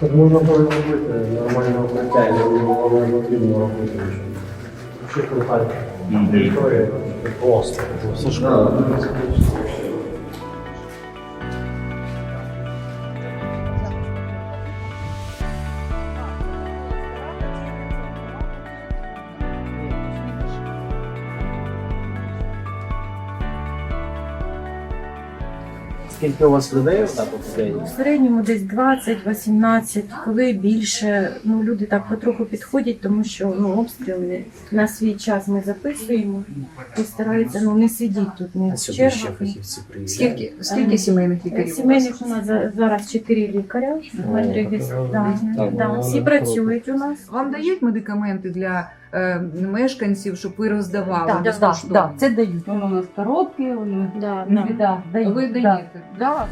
Тут можна поробити нормальне укриття, і вам не потрібно робити. Ще крута територія, просто. Все Скільки у вас людей так от в день? В середньому десь 20-18, коли більше. Ну люди так потроху підходять, тому що ну обстріли на свій час ми записуємо і стараються ну не сидіти тут, не А в сюди ще чергах. фахівці приїжджають. Скільки, скільки сімейних лікарів? Сімейних у нас за- зараз 4 лікаря. Да, да, ну, всі працюють у нас. Вам дають медикаменти для е, мешканців, щоб ви роздавали Так, да, безкоштовно? да, це дають. Воно у нас коробки, воно Да, да. Да, дають. Ви даєте? Да.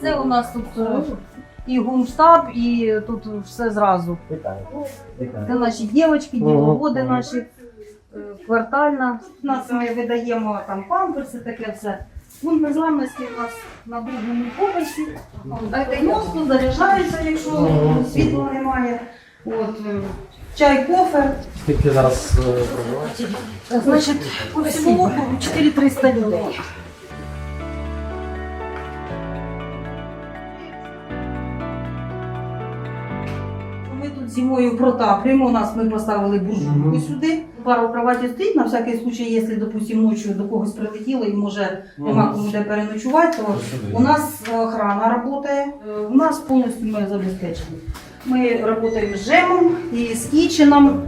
Це у нас тут е, і гумштаб, і тут все зразу. Вітаю. Це наші дівчатки, Ага. діловоди наші, квартальна. У нас ми видаємо там памперси, таке все. Пункт незламності у нас на другому поверсі. Дайте заряджається, якщо світла немає. От, е, чай, кофе. Скільки зараз е, проживаєте? Значить, по всьому округу 4300 людей. Ми тут зимою протаплюємо. У нас ми поставили буржуйку сюди. Пару кроватів стоїть на всякий случай, якщо, допустимо, ночі до когось прилетіло і може нема кому де переночувати, то у нас охрана працює. У нас повністю ми забезпечені. Ми працюємо з ЖЕМом і з Кіченом.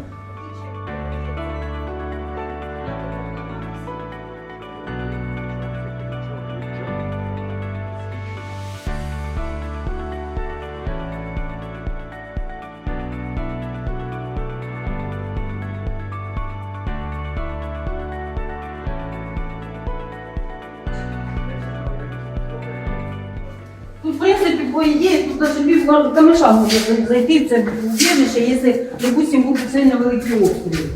Принципі, по ідеї, тут навіть можна камеша може зайти в це убіжище, якщо, допустим, будуть сильно великі обстріли.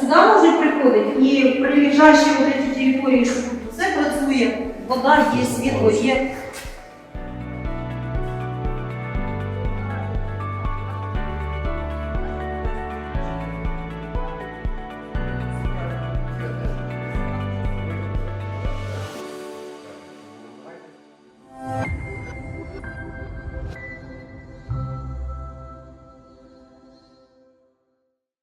Сюди можуть приходити і прилежащі вот эти території, що тут все працює, вода є, світло є.